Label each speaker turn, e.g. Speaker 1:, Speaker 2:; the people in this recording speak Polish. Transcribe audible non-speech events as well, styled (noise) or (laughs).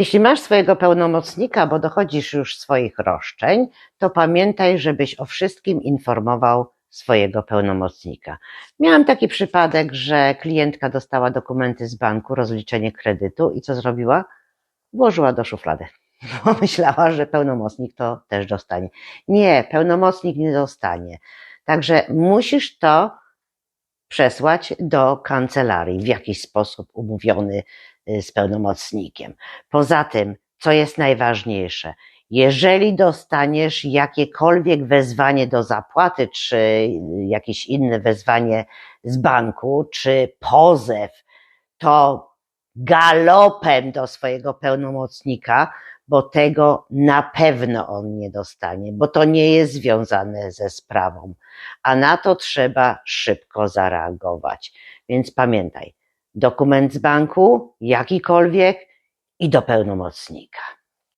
Speaker 1: Jeśli masz swojego pełnomocnika, bo dochodzisz już swoich roszczeń, to pamiętaj, żebyś o wszystkim informował swojego pełnomocnika. Miałam taki przypadek, że klientka dostała dokumenty z banku, rozliczenie kredytu i co zrobiła? Włożyła do szuflady. (laughs) Bo myślała, że pełnomocnik to też dostanie. Nie, pełnomocnik nie dostanie. Także musisz to przesłać do kancelarii w jakiś sposób umówiony y, z pełnomocnikiem. Poza tym, co jest najważniejsze, jeżeli dostaniesz jakiekolwiek wezwanie do zapłaty, czy jakieś inne wezwanie z banku, czy pozew, to galopem do swojego pełnomocnika, bo tego na pewno on nie dostanie, bo to nie jest związane ze sprawą, a na to trzeba szybko zareagować. Więc pamiętaj, dokument z banku, jakikolwiek i do pełnomocnika.